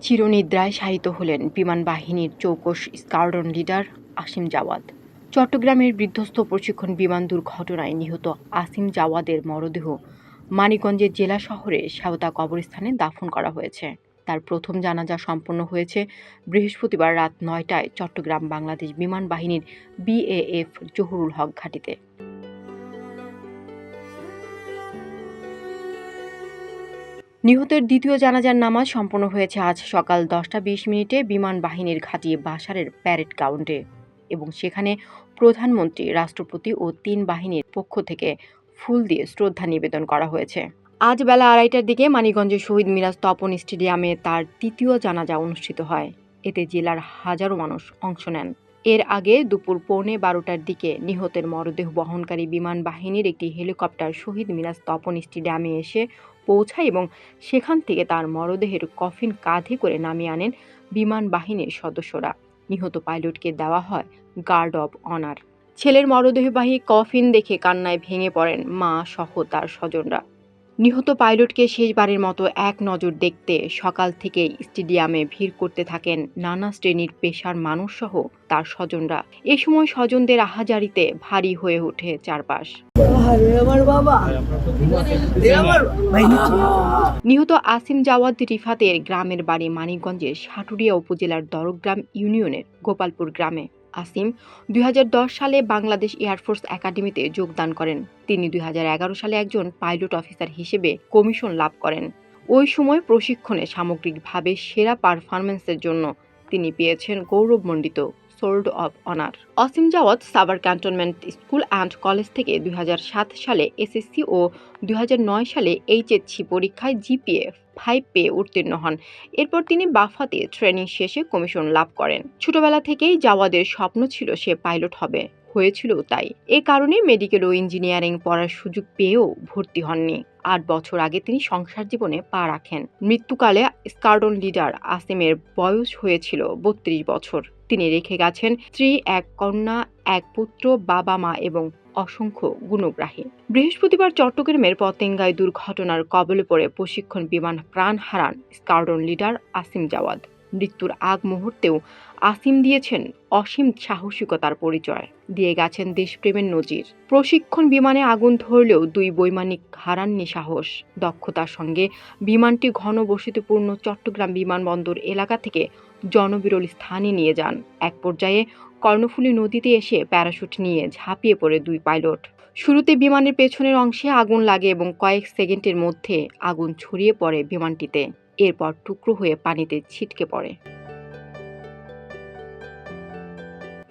চিরনিদ্রায় শায়িত হলেন বিমান বাহিনীর চৌকস স্কোয়াড্রন লিডার আসিম জাওয়াদ। চট্টগ্রামের বিধ্বস্ত প্রশিক্ষণ বিমান দুর্ঘটনায় নিহত আসিম জাওয়াদের মরদেহ মানিকগঞ্জের জেলা শহরে সাওতা কবরস্থানে দাফন করা হয়েছে। তার প্রথম জানাজা সম্পন্ন হয়েছে বৃহস্পতিবার রাত নয়টায় চট্টগ্রাম বাংলাদেশ বিমান বাহিনীর বিএএফ জহুরুল হক ঘাটিতে। নিহতের দ্বিতীয় জানাজার নামাজ সম্পন্ন হয়েছে আজ সকাল দশটা বিশ মিনিটে বিমান বাহিনীর ঘাঁটি বাসারের প্যারেড গ্রাউন্ডে এবং সেখানে প্রধানমন্ত্রী, রাষ্ট্রপতি ও তিন বাহিনীর পক্ষ থেকে ফুল দিয়ে শ্রদ্ধা নিবেদন করা হয়েছে। আজ বেলা আড়াইটার দিকে মানিকগঞ্জের শহীদ মিরাজ তপন স্টেডিয়ামে তার তৃতীয় জানাজা অনুষ্ঠিত হয়। এতে জেলার হাজারো মানুষ অংশ নেন। এর আগে দুপুর পৌনে বারোটার দিকে নিহতের মরদেহ বহনকারী বিমান বাহিনীর একটি হেলিকপ্টার শহীদ মিরাজ তপন স্টেডিয়ামে এসে পৌঁছায় এবং সেখান থেকে তার মরদেহের কফিন কাঁধে করে নামিয়ে আনেন বিমান বাহিনীর সদস্যরা। নিহত পাইলটকে দেওয়া হয় গার্ড অব অনার। ছেলের মরদেহবাহী কফিন দেখে কান্নায় ভেঙে পড়েন মা সহ তার স্বজনরা। নিহত পাইলটকে শেষবারের মতো এক নজর দেখতে সকাল থেকেই স্টেডিয়ামে ভিড় করতে থাকেন নানা শ্রেণির পেশার মানুষসহ তার স্বজনরা। এ সময় স্বজনদের আহাজারিতে ভারী হয়ে ওঠে চারপাশ। নিহত আসিম জাওয়াদ রিফাতের গ্রামের বাড়ি মানিকগঞ্জের সাটুরিয়া উপজেলার দরগ্রাম ইউনিয়নের গোপালপুর গ্রামে। আসিম দুই হাজার দশ সালে বাংলাদেশ এয়ারফোর্স একাডেমিতে যোগদান করেন। তিনি দুই হাজার এগারো সালে একজন পাইলট অফিসার হিসেবে কমিশন লাভ করেন। ওই সময় প্রশিক্ষণে সামগ্রিকভাবে সেরা পারফরমেন্সের জন্য তিনি পেয়েছেন গৌরবমণ্ডিত sword of honour. Asim Jawad Savar cantonment school and college থেকে দুই হাজার সাত সালে এসএসসি ও দুই হাজার নয় সালে এইচএসসি পরীক্ষায় জিপিএ ফাইভ পেয়ে উত্তীর্ণ হন। এরপর তিনি বাফাতে ট্রেনিং শেষে কমিশন লাভ করেন। ছোটবেলা থেকেই জাওয়াদের স্বপ্ন ছিল সে পাইলট হবে। হয়েছিল তাই। এ কারণে মেডিকেল ও ইঞ্জিনিয়ারিং পড়ার সুযোগ পেয়েও ভর্তি হননি। আট বছর আগে তিনি সংসার জীবনে পা রাখেন। মৃত্যুকালে স্কার্ডন লিডার আসিমের বয়স হয়েছিল বত্রিশ বছর। তিনি রেখে গেছেন স্ত্রী, এক কন্যা, এক পুত্র, বাবা মা এবং অসংখ্য গুণগ্রাহী। বৃহস্পতিবার চট্টগ্রামের পতেঙ্গায় দুর্ঘটনার কবলে পড়ে প্রশিক্ষণ বিমান প্রাণ হারান স্কার্ডন লিডার আসিম জাওয়াদ। মৃত্যুর আগ মুহূর্তেও আসিম দিয়েছেন অসীম সাহসিকতার পরিচয়। দিয়ে গেছেন দেশপ্রেমের নজির। প্রশিক্ষণ বিমানে আগুন ধরলেও দুই বৈমানিক হারাননি সাহস। দক্ষতার সঙ্গে বিমানটি ঘনবসতিপূর্ণ চট্টগ্রাম বিমানবন্দর এলাকা থেকে জনবিরল স্থানে নিয়ে যান। এক পর্যায়ে কর্ণফুলী নদীতে এসে প্যারাশুট নিয়ে ঝাঁপিয়ে পড়ে দুই পাইলট। শুরুতে বিমানের পেছনের অংশে আগুন লাগে এবং কয়েক সেকেন্ডের মধ্যে আগুন ছড়িয়ে পড়ে বিমানটিতে। এরপর টুকরো হয়ে পানিতে ছিটকে পড়ে।